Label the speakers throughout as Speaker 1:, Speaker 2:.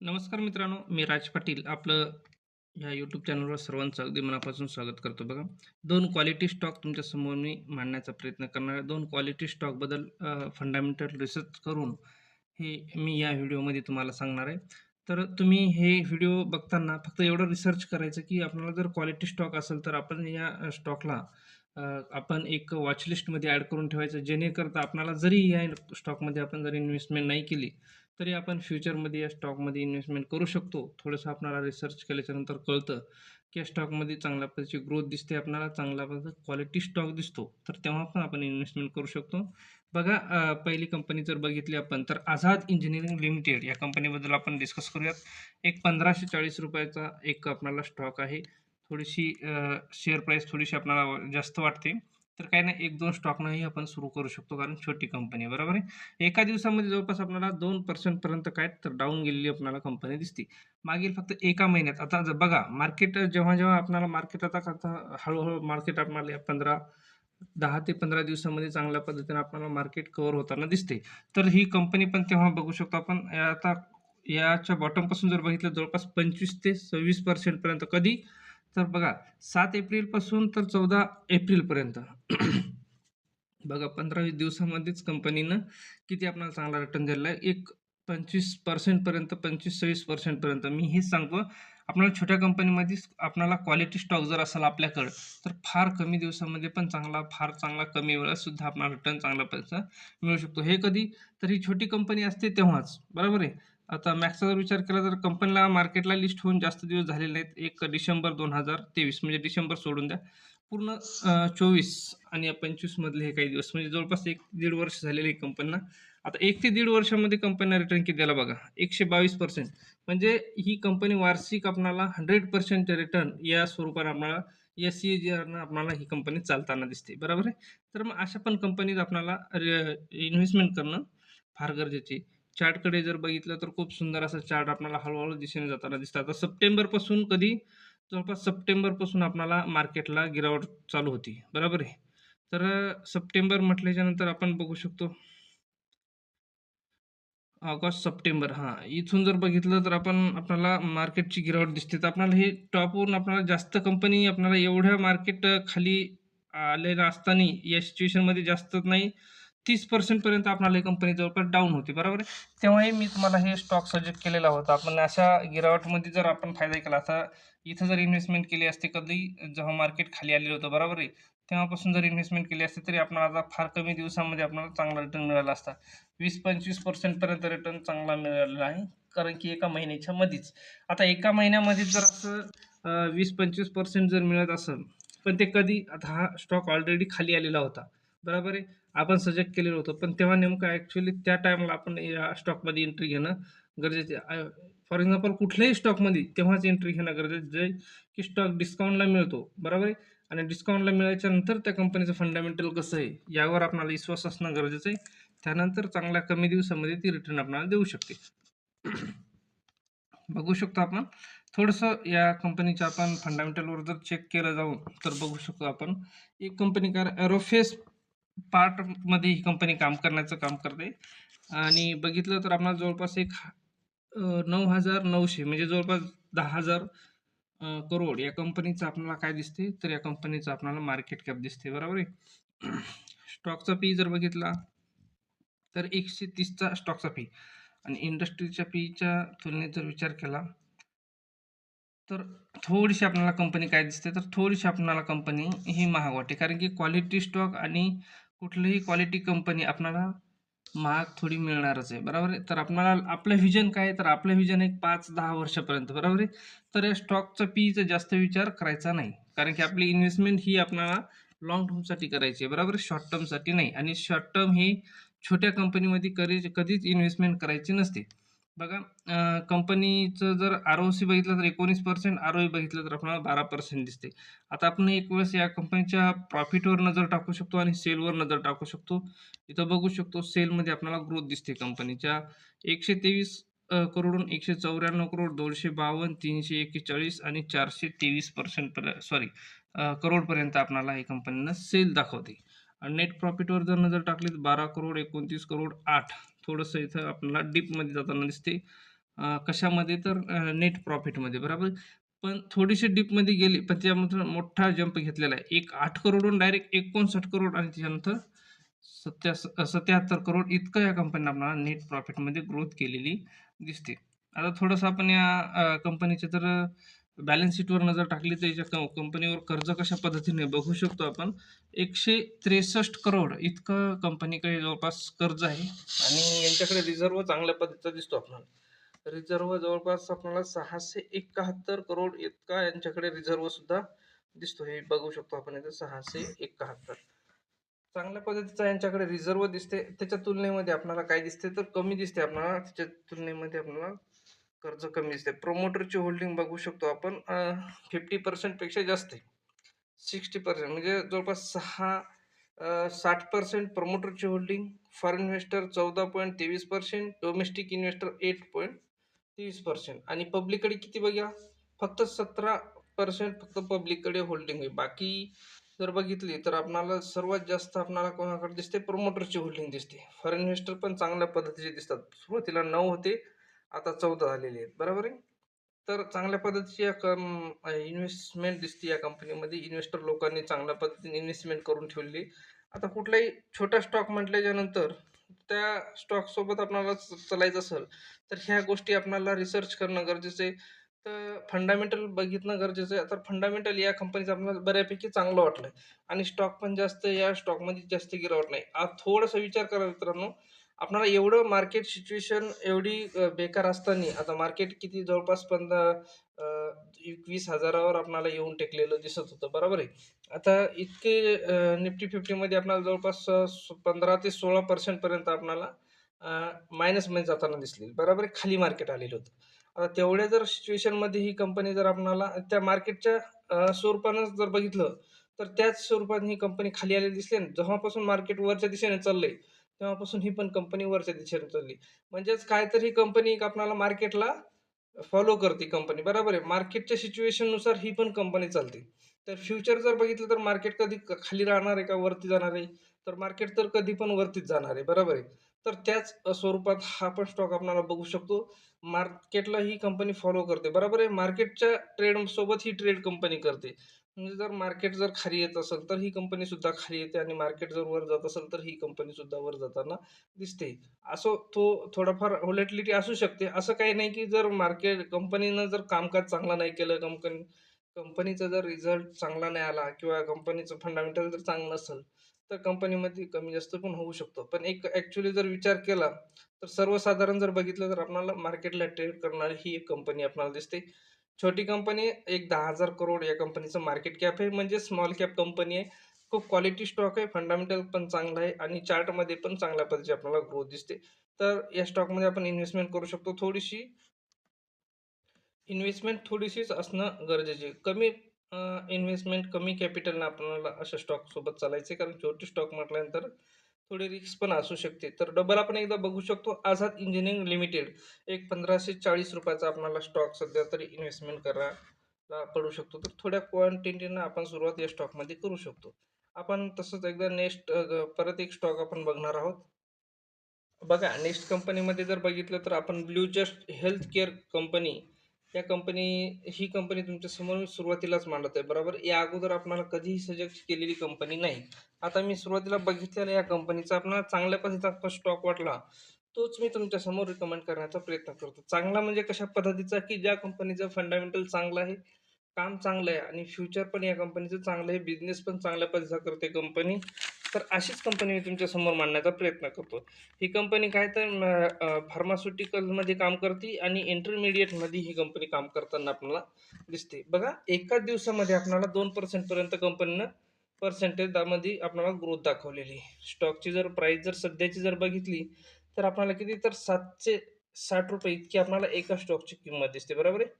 Speaker 1: नमस्कार मित्रांनो, मी राज पाटील आपलं ह्या यूट्यूब चॅनलवर सर्वांचं अगदी मनापासून स्वागत करतो बघा. दोन क्वालिटी स्टॉक तुमच्यासमोर मी मांडण्याचा प्रयत्न करणार आहे. दोन क्वालिटी स्टॉकबद्दल फंडामेंटल रिसर्च करून हे मी या व्हिडिओमध्ये तुम्हाला सांगणार आहे. तर तुम्ही हे व्हिडिओ बघताना फक्त एवढं रिसर्च करायचं, की आपल्याला जर क्वालिटी स्टॉक असेल तर आपण या स्टॉकला आपण एक वॉचलिस्टमध्ये ॲड करून ठेवायचं. जेणेकरता आपणाला जरी या स्टॉकमध्ये आपण जरी इन्व्हेस्टमेंट नाही केली, तरी आपण फ्युचरमध्ये या स्टॉकमध्ये इन्व्हेस्टमेंट करू शकतो. थोडंसं आपणाला रिसर्च केल्याच्यानंतर कळतं, की या स्टॉकमध्ये चांगल्या पद्धतीची ग्रोथ दिसते आपणाला चांगल्या पद्धतीचा क्वालिटी स्टॉक दिसतो. तर तेव्हा पण आपण इन्व्हेस्टमेंट करू शकतो. बघा पहिली कंपनी जर बघितली आपण तर आझाद इंजिनिअरिंग लिमिटेड या कंपनीबद्दल आपण डिस्कस करूयात. एक पंधराशे चाळीस रुपयाचा एक आपणाला स्टॉक आहे. थोडीशी शेअर प्राईस थोडीशी आपल्याला जास्त वाटते. तर काही नाही 1-2 स्टॉकनंही आपण सुरू करू शकतो कारण छोटी कंपनी आहे. बरोबर आहे. एका दिवसामध्ये जवळपास आपल्याला दोन पर्सेंटपर्यंत काय तर डाऊन गेलेली आपल्याला कंपनी दिसते. मागील फक्त एका महिन्यात आता जर बघा मार्केट जेव्हा-जेव्हा आपल्याला मार्केट आता आता हळूहळू मार्केट आपल्याला 15 10 ते 15 दिवसामध्ये चांगल्या पद्धतीने आपल्याला मार्केट कव्हर होताना दिसते. तर ही कंपनी पण तेव्हा बघू शकतो आपण आता याच्या बॉटमपासून जर बघितलं जवळपास 25 ते सव्वीस पर्सेंटपर्यंत कधी? तर बघा सात एप्रिलपासून तर 14 एप्रिलपर्यंत. बघा 15-20 दिवसामध्येच कंपनीनं किती आपल्याला चांगला रिटर्न दिलेला आहे. एक पंचवीस पर्सेंटपर्यंत पंचवीस सव्वीस पर्सेंटपर्यंत मी हेच सांगतो आपल्याला छोट्या कंपनीमध्येच आपल्याला क्वालिटी स्टॉक जर असेल आपल्याकडं, तर फार कमी दिवसामध्ये पण चांगला, फार चांगला कमी वेळात सुद्धा आपल्याला रिटर्न चांगला पैसा मिळू शकतो. हे कधी? तर ही छोटी कंपनी असते तेव्हाच. बरोबर आहे. आता मॅक्सचा जर विचार केला तर कंपनीला मार्केटला लिस्ट होऊन जास्त दिवस झालेले नाहीत. एक डिसेंबर 2023 म्हणजे डिसेंबर सोडून द्या. पूर्ण चोवीस आणि पंचवीसमधले हे काही दिवस म्हणजे जवळपास एक दीड वर्ष झालेली आहे कंपनीला. आता एक ते दीड वर्षामध्ये कंपनीला रिटर्न किती द्यायला बघा. 122% म्हणजे ही कंपनी वार्षिक आपणाला हंड्रेड पर्सेंट रिटर्न या स्वरूपाने आपणाला या सी जी आरनं आपणाला ही कंपनी चालताना दिसते. बरोबर आहे. तर मग अशा पण कंपनीत आपणाला इन्व्हेस्टमेंट करणं फार गरजेचे आहे. चार्टकडे जर बघितलं तर खूप सुंदर असा चार्ट आपल्याला हळूहळू दिशेने जाताना दिसतं. आता सप्टेंबरपासून कधी? जवळपास सप्टेंबरपासून आपल्याला मार्केटला गिरावट चालू होती. बरोबर आहे. तर सप्टेंबर सप्टेंबर म्हटल्याच्यानंतर आपण बघू शकतो ऑगस्ट, सप्टेंबर हां, इथून जर बघितलं तर आपण आपल्याला मार्केटची गिरावट दिसते. तर आपल्याला हे टॉपवरून आपल्याला जास्त कंपनी आपल्याला एवढ्या मार्केट खाली आलेलं असताना या सिच्युएशनमध्ये जास्त नाही 30% पर्यंत आपल्याला ही कंपनी जवळपास डाऊन होती. बरोबर आहे. तेव्हाही मी तुम्हाला हे स्टॉक सजेस्ट केलेला होता. आपण अशा गिरावटमध्ये जर आपण फायदा केला असा इथं जर इन्व्हेस्टमेंट केली असती कधी जेव्हा मार्केट खाली आलेलं होतं. बरोबर आहे. तेव्हापासून जर इन्व्हेस्टमेंट केली असती तरी आपण आता फार कमी दिवसामध्ये आपल्याला चांगला रिटर्न मिळाला असता. 20-25% पर्यंत रिटर्न चांगला मिळालेला आहे. कारण की एका महिन्याच्या मध्येच. आता एका महिन्यामध्ये जर असं वीस पंचवीस पर्सेंट जर मिळत असेल, पण ते कधी? आता हा स्टॉक ऑलरेडी खाली आलेला होता. बरोबर आहे. आपण सजेक्ट केलेलं होतं. पण तेव्हा नेमकं ॲक्च्युली त्या टाईमला आपण या स्टॉकमध्ये एंट्री घेणं गरजेचं आहे. फॉर एक्झाम्पल कुठल्याही स्टॉकमध्ये तेव्हाच एंट्री घेणं गरजेचं आहे, की स्टॉक डिस्काउंटला मिळतो. बरोबर आहे. आणि डिस्काउंटला मिळायच्या नंतर त्या कंपनीचं फंडामेंटल कसं आहे, यावर आपणाला विश्वास असणं गरजेचं आहे. त्यानंतर चांगल्या कमी दिवसामध्ये ती रिटर्न आपल्याला देऊ शकते. बघू शकतो आपण थोडंसं या कंपनीच्या आपण फंडामेंटलवर जर चेक केलं जाऊन, तर बघू शकतो आपण एक कंपनी कारण एरोफेस पार्टमध्ये ही कंपनी काम करण्याचं काम करते आणि बघितलं तर आपल्याला जवळपास एक नऊ हजार नऊशे म्हणजे जवळपास दहा हजार करोड या कंपनीचं आपल्याला काय दिसते? तर या कंपनीचं आपल्याला मार्केट कॅप दिसते. बरोबर आहे. स्टॉकचा पी जर बघितला तर एकशे तीसचा स्टॉकचा पी आणि इंडस्ट्रीच्या पीच्या तुलनेत जर विचार केला तर थोडीशी आपल्याला कंपनी काय दिसते? तर थोडीशी आपल्याला कंपनी ही महाग वाटते. कारण की क्वालिटी स्टॉक आणि कुठलीही क्वालिटी कंपनी आपणाला महाग थोडी मिळणारच आहे. बरोबर आहे. तर आपणाला आपलं व्हिजन काय आहे? तर आपलं व्हिजन एक पाच दहा वर्षापर्यंत. बरोबर आहे. तर या स्टॉकचा पीचा जास्त विचार करायचा नाही. कारण की आपली इन्व्हेस्टमेंट ही आपणाला लॉंग टर्मसाठी करायची आहे. बरोबर शॉर्ट टर्मसाठी नाही आणि शॉर्ट टर्म ही छोट्या कंपनीमध्ये कधी कधीच इन्व्हेस्टमेंट करायची नसते. बघा कंपनीचं जर आर-ओ-सी बघितलं तर 19%, आर-ओ-ई बघितलं तर आपल्याला 12% दिसते. आता आपण एक वेळेस या कंपनीच्या प्रॉफिटवर नजर टाकू शकतो आणि सेलवर नजर टाकू शकतो. इथं बघू शकतो सेलमध्ये आपल्याला ग्रोथ दिसते कंपनीच्या एकशे तेवीस करोडून एकशे चौऱ्याण्णव करोड, 252, 341 आणि चारशे तेवीस पर्सेंट पर सॉरी करोडपर्यंत आपल्याला ही कंपनीनं सेल दाखवते. आणि नेट प्रॉफिटवर जर नजर टाकली तर 12 करोड, 29 करोड, आठ थोडंसं इथं आपल्याला डीपमध्ये जाताना दिसते. कशामध्ये तर नेट प्रॉफिटमध्ये बरोबर. पण थोडीशी डीपमध्ये गेली, पण त्यामधून मोठा जंप घेतलेला आहे. एक आठ करोडहून डायरेक्ट 69 करोड आणि त्याच्यानंतर सत्या 77 करोड इतकं या कंपनीने आपल्याला नेट प्रॉफिटमध्ये ग्रोथ केलेली दिसते. आता थोडंसं आपण या कंपनीचे तर बॅलन्स शीटवर नजर टाकली तर याच्या कंपनीवर कर्ज कशा पद्धतीने बघू शकतो आपण. 163 करोड इतकं कंपनीकडे जवळपास कर्ज आहे आणि यांच्याकडे रिझर्व्ह चांगल्या पद्धतीचा दिसतो आपल्याला. रिझर्व्ह जवळपास आपल्याला 671 करोड इतका यांच्याकडे रिझर्व्ह सुद्धा दिसतो. हे बघू शकतो आपण इथे 671. चांगल्या पद्धतीचा यांच्याकडे रिझर्व्ह दिसते. त्याच्या तुलनेमध्ये आपल्याला काय दिसते तर कमी दिसते आपल्याला. त्याच्या तुलनेमध्ये आपल्याला कर्ज कमी दिसते. प्रोमोटरची होल्डिंग बघू शकतो आपण फिफ्टी पर्सेंटपेक्षा जास्त आहे. 60% म्हणजे जवळपास सहा साठ percent प्रमोटरची holding, foreign investor 14.23%, domestic investor 8.23% आणि पब्लिककडे किती बघा फक्त 17% फक्त पब्लिककडे होल्डिंग आहे. बाकी जर बघितली तर आपणाला सर्वात जास्त आपणाला कोणाकडे दिसते प्रोमोटरची होल्डिंग दिसते. फॉरेन इन्व्हेस्टर पण चांगल्या पद्धतीचे दिसतात. सुरुवातीला नऊ होते, आता 14 झालेले आहेत. बरोबर आहे. तर चांगल्या पद्धतीची या कम इन्व्हेस्टमेंट दिसते या कंपनीमध्ये. इन्व्हेस्टर लोकांनी चांगल्या पद्धतीने इन्व्हेस्टमेंट करून ठेवलेली. आता कुठलाही छोटा स्टॉक म्हटल्याच्यानंतर त्या स्टॉकसोबत आपणाला चालायचं असेल, तर ह्या गोष्टी आपणाला रिसर्च करणं गरजेचं आहे. तर फंडामेंटल बघितणं गरजेचं आहे. तर फंडामेंटल या कंपनीचं आपल्याला बऱ्यापैकी चांगलं वाटलं आणि स्टॉक पण जास्त या स्टॉकमध्ये जास्त गिरावट नाही. आज थोडासा विचार करा मित्रांनो, आपणाला एवढं मार्केट सिच्युएशन एवढी बेकार असताना आता मार्केट किती जवळपास पंधरा अ, 20,000वर आपल्याला येऊन टेकलेलं दिसत होतं. बरोबर आहे. आता इतके निफ्टी फिफ्टीमध्ये आपणाला जवळपास पंधरा ते सोळा पर्सेंटपर्यंत आपणाला मायनसमध्ये जाताना दिसले बरोबर आहे. खाली मार्केट आलेलं होतं. आता तेवढ्या जर सिच्युएशनमध्ये ही कंपनी जर आपणाला त्या मार्केटच्या स्वरूपानंच स्वरूपानं जर बघितलं, तर त्याच स्वरूपात ही कंपनी खाली आलेली दिसली आणि जेव्हापासून मार्केट वरच्या दिशेने चाललंय, तेव्हापासून ही पण कंपनी वरच्या दिशेने चालली. म्हणजेच काय तर ही कंपनी एक आपल्याला मार्केटला फॉलो करते कंपनी. बरोबर आहे. मार्केटच्या सिच्युएशननुसार ही पण कंपनी चालते. तर फ्युचर जर बघितलं तर मार्केट कधी खाली राहणार आहे का वरती जाणार आहे? तर मार्केट तर कधी पण वरतीच जाणार आहे. बरोबर आहे. तर त्याच स्वरूपात हा पण स्टॉक आपल्याला बघू शकतो. मार्केटला ही कंपनी फॉलो करते. बरोबर आहे. मार्केटच्या ट्रेडसोबत ही ट्रेड कंपनी करते. म्हणजे जर मार्केट जर खाली येत असेल, तर ही कंपनी सुद्धा खाली येते आणि मार्केट जर वर जात असेल, तर ही कंपनी सुद्धा वर जाताना दिसते. असो तो थोडाफार व्हॉलॅटिलिटी असू शकते. असं काही नाही की जर मार्केट कंपनीनं जर कामकाज चांगलं नाही केलं, कंपनी कंपनीचा जर रिझल्ट चांगला नाही आला किंवा कंपनीचं फंडामेंटल जर चांगलं नसेल, तर कंपनीमध्ये कमी जास्त पण होऊ शकतो. पण एक ॲक्च्युली जर विचार केला, तर सर्वसाधारण जर बघितलं तर आपल्याला मार्केटला ट्रेड करणारी ही एक कंपनी आपल्याला दिसते. छोटी कंपनी एक दहा हजार करोड या कंपनीचं मार्केट कॅप आहे. म्हणजे स्मॉल कॅप कंपनी आहे. खूप क्वालिटी स्टॉक आहे. फंडामेंटल पण चांगलं आहे आणि चार्टमध्ये पण चांगल्या पद्धतीची आपल्याला ग्रोथ दिसते. तर या स्टॉकमध्ये आपण इन्व्हेस्टमेंट करू शकतो. थोडीशी इन्व्हेस्टमेंट थोडीशीच असणं गरजेचे कमी इन्व्हेस्टमेंट, कमी कॅपिटलनं आपल्याला अशा स्टॉकसोबत चालायचे कारण छोटे स्टॉक म्हटल्यानंतर थोडी रिस्क पण असू शकते. तर डबल आपण एकदा बघू शकतो. आझाद इंजिनिअरिंग लिमिटेड एक पंधराशे चाळीस रुपयाचा आपल्याला स्टॉक सध्या तरी इन्व्हेस्टमेंट करायला पडू शकतो. तर थोड्या क्वांटिटीनं आपण सुरुवात या स्टॉकमध्ये करू शकतो. आपण तसंच एकदा नेक्स्ट परत एक स्टॉक आपण बघणार आहोत. बघा नेक्स्ट कंपनीमध्ये जर बघितलं तर आपण blue jet health care company या कंपनी ही कंपनी तुमच्यासमोर सुरुवातीलाच मांडत आहे. बरोबर. या अगोदर आपल्याला कधीही सजेस्ट केलेली कंपनी नाही. आता मी सुरुवातीला बघितलेला या कंपनीचा आपल्याला चांगल्या पद्धतीचा स्टॉक वाटला, तोच मी तुमच्यासमोर रिकमेंड करण्याचा प्रयत्न करतो. चांगला म्हणजे कशा पद्धतीचा, की ज्या कंपनीचं फंडामेंटल चांगलं आहे, काम चांगलं आहे आणि फ्युचर पण या कंपनीचं चांगलं आहे, बिझनेस पण चांगल्या पद्धतीचा करते कंपनी. तर अशीच कंपनी मी तुमच्यासमोर मांडण्याचा प्रयत्न करतो. ही कंपनी काय तर फार्मास्युटिकलमध्ये काम करते आणि इंटरमिडिएटमध्ये ही कंपनी काम करताना आपल्याला दिसते. बघा एकाच दिवसामध्ये आपल्याला दोन पर्सेंटपर्यंत कंपनीनं पर्सेंटेजमध्ये आपल्याला ग्रोथ दाखवलेली आहे. स्टॉकची जर प्राईस जर सध्याची जर बघितली, तर आपल्याला किती तर ₹760 इतकी आपल्याला एका स्टॉकची किंमत दिसते. बरोबर आहे.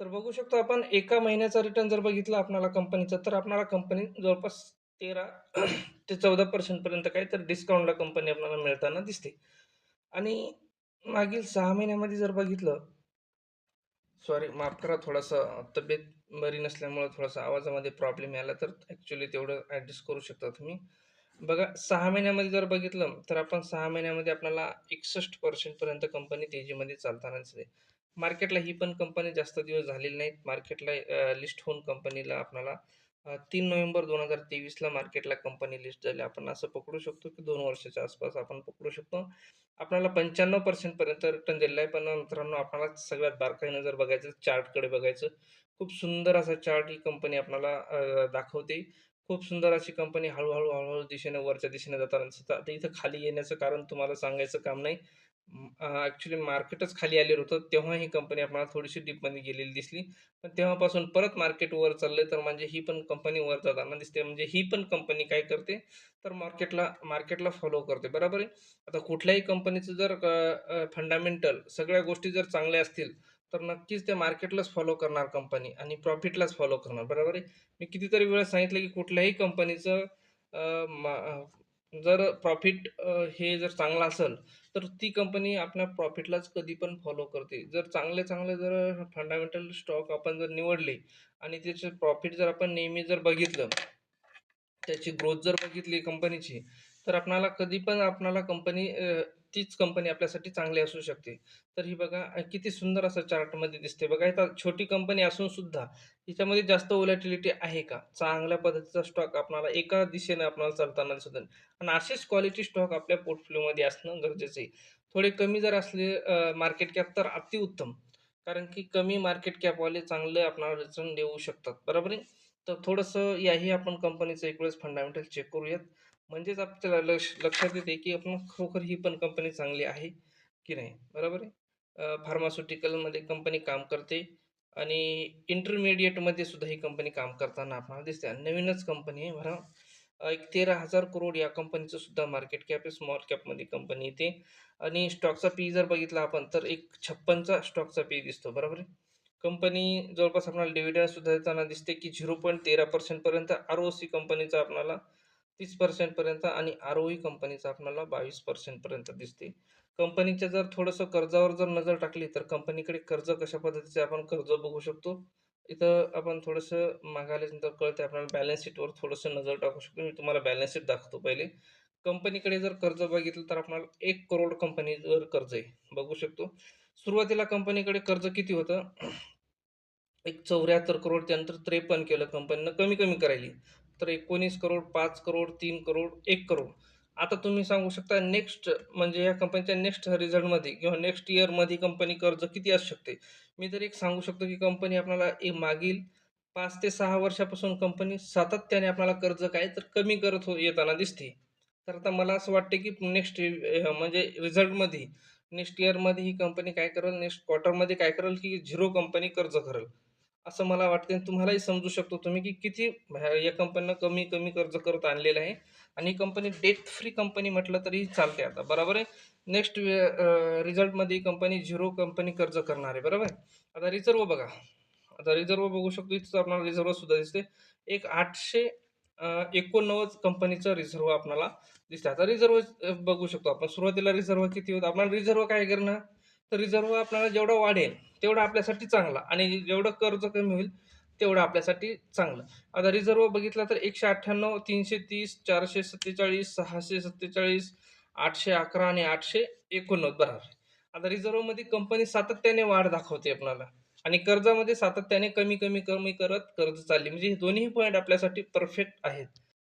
Speaker 1: तर बघू शकतो आपण एका महिन्याचा रिटर्न जर बघितला आपल्याला कंपनीचा, तर आपल्याला कंपनी जवळपास 13 ते 14% पर्यंत काहीतरी डिस्काउंटला कंपनी आपल्याला मिळताना दिसते. आणि मागील सहा महिन्यामध्ये जर बघितलं सॉरी माफ करा थोडासा तब्येत बरी नसल्यामुळं थोडासा आवाजामध्ये प्रॉब्लेम आला तर ॲक्च्युली तेवढं ॲडजस्ट करू शकता तुम्ही. बघा सहा महिन्यामध्ये जर बघितलं, तर आपण सहा महिन्यामध्ये आपल्याला एकसष्ट पर्सेंटपर्यंत कंपनी तेजीमध्ये चालताना दिसते. मार्केटला ही पण कंपनी जास्त दिवस झालेली नाहीत. मार्केटला लिस्ट होऊन कंपनीला आपल्याला अ, 3 नोव्हेंबर 2023ला मार्केटला कंपनी लिस्ट झाली. आपण असं पकडू शकतो, की दोन वर्षाच्या आसपास आपण पकडू शकतो. आपल्याला पंच्याण्णव पर्सेंटपर्यंत रिटर्न दिलेला आहे. पण मित्रांनो आपल्याला सगळ्यात बारकाईनं जर बघायचं, चार्टकडे बघायचं. खूप सुंदर असा चार्ट ही कंपनी आपल्याला दाखवते. खूप सुंदर अशी कंपनी हळूहळू हळूहळू दिशेने वरच्या दिशेने जाताना सुद्धा आता इथं खाली येण्याचं कारण तुम्हाला सांगायचं काम नाही. अं, मार्केटच खाली आलेलं होतं. तेव्हा ही कंपनी आपल्याला थोडीशी डीपमध्ये गेलेली दिसली. पण तेव्हापासून परत मार्केट वर चाललंय, तर म्हणजे ही पण कंपनी वर जाताना दिसते. म्हणजे ही पण कंपनी काय करते, तर मार्केटला मार्केटला फॉलो करते. बरोबर आहे. आता कुठल्याही कंपनीचं जर फंडामेंटल सगळ्या गोष्टी जर चांगल्या असतील, तर नक्कीच ते मार्केटलाच फॉलो करणार कंपनी आणि प्रॉफिटलाच फॉलो करणार. बरोबर आहे. मी कितीतरी वेळा सांगितलं, की कुठल्याही कंपनीचं मा जर प्रॉफिट हे जर चांगलं असेल, तर ती कंपनी आपल्या प्रॉफिटलाच कधी पण फॉलो करते. जर चांगले-चांगले जर फंडामेंटल स्टॉक आपण जर निवडले आणि त्याचे प्रॉफिट जर आपण नेहमी जर बघितलं, त्याची ग्रोथ जर बघितली कंपनीची, तर आपणाला कधी पण आपणाला कंपनी तीच कंपनी आपल्यासाठी चांगली असू शकते. तर ही बघा किती सुंदर असं चार्टमध्ये दिसते. बघा इथं छोटी कंपनी असून सुद्धा हिच्यामध्ये जास्त ओलॅटिलिटी आहे का? चांगल्या पद्धतीचा स्टॉक आपणाला एका दिशेने आपल्याला चालताना दिसत आणि असेच क्वालिटी स्टॉक आपल्या पोर्टफोलिओमध्ये असणं गरजेचं आहे. थोडे कमी जर असले मार्केट कॅप तर अतिउत्तम. कारण की कमी मार्केट कॅपवाले चांगलं आपणाला रिटर्न देऊ शकतात. बरोबर आहे. तर थोडंसं याही आपण कंपनीचं एक वेळेस फंडामेंटल चेक करूयात. म्हणजेच आपल्याला लक्ष लक्षात येते, की आपण खरोखर ही पण कंपनी चांगली आहे की नाही. बरोबर आहे. फार्मास्युटिकलमध्ये कंपनी काम करते आणि इंटरमिडिएटमध्ये सुद्धा ही कंपनी काम करताना आपल्याला दिसते नवीनच कंपनी आहे बरं. एक तेरा हजार करोड या कंपनीचं सुद्धा मार्केट कॅप आहे. स्मॉल कॅपमध्ये कंपनी येते आणि स्टॉकचा पी जर बघितला आपण तर एक 56चा स्टॉकचा पी दिसतो. बरोबर आहे. कंपनी जवळपास आपल्याला डिव्हिडंड सुद्धा देताना दिसते, की झिरो पॉईंट तेरा पर्सेंटपर्यंत आर-ओ-सी कंपनीचा आपल्याला 30% पर्यंत आणि आर-ओ-ई कंपनीचा आपल्याला 22% पर्यंत दिसते. कंपनीच्या जर थोडंसं कर्जावर जर नजर टाकली, तर कंपनीकडे कर्ज कशा पद्धतीचे आपण कर्ज बघू शकतो. इथं आपण थोडंसं मागे कळते आपल्याला बॅलन्स शीटवर थोडंसं नजर टाकू शकतो. मी तुम्हाला बॅलन्स शीट दाखवतो पहिले. कंपनीकडे जर कर्ज बघितलं, तर आपल्याला एक करोड कंपनीवर कर्ज आहे. बघू शकतो. सुरुवातीला कंपनीकडे कर्ज किती होतं? एक 74 करोड त्यानंतर 53 केलं कंपनीनं कमी-कमी करायली. तर 19 करोड, पाच करोड, तीन करोड, एक करोड. आता तुम्ही सांगू शकता नेक्स्ट म्हणजे या कंपनीच्या नेक्स्ट रिझल्टमध्ये किंवा नेक्स्ट इयरमध्ये कंपनी कर्ज किती असू शकते. मी तर एक सांगू शकतो, की कंपनी आपल्याला ए मागील पाच ते सहा वर्षापासून कंपनी सातत्याने आपल्याला कर्ज काय तर कमी करत हो येताना दिसते. तर आता मला असं वाटते की नेक्स्ट म्हणजे रिझल्टमध्ये नेक्स्ट इयरमध्ये ही कंपनी काय करेल, नेक्स्ट क्वार्टरमध्ये काय करेल, की झिरो कंपनी कर्ज करेल. असं मला वाटते आणि तुम्हालाही समजू शकतो तुम्ही, की किती ह्या या कंपनीनं कमी-कमी कर्ज करत आणलेलं आहे आणि ही कंपनी डेट फ्री कंपनी म्हटलं तरी चालते आता. बरोबर आहे. नेक्स्ट रिझल्टमध्ये ही कंपनी झिरो कंपनी कर्ज करणार आहे. बरोबर आहे. आता रिझर्व बघा. आता रिझर्व बघू शकतो. इथं आपल्याला रिझर्व सुद्धा दिसते. एक 889 कंपनीचं रिझर्व्ह आपल्याला दिसतं. आता रिझर्व्ह बघू शकतो आपण. सुरुवातीला रिझर्व्ह किती होतं? आपण रिझर्व काय करणं? तर रिझर्व आपल्याला जेवढा वाढेल, तेवढं आपल्यासाठी चांगला आणि जेवढं कर्ज कमी होईल, तेवढं आपल्यासाठी चांगलं. आता रिझर्व बघितला तर 198, 330, 447, 647, 811 आणि 889 बरोबर. आता रिझर्व्हमध्ये कंपनी सातत्याने वाढ दाखवते आपल्याला आणि कर्जामध्ये सातत्याने कमी, कमी, कमी करत कर्ज चालली. म्हणजे हे दोन्ही पॉईंट आपल्यासाठी परफेक्ट आहेत.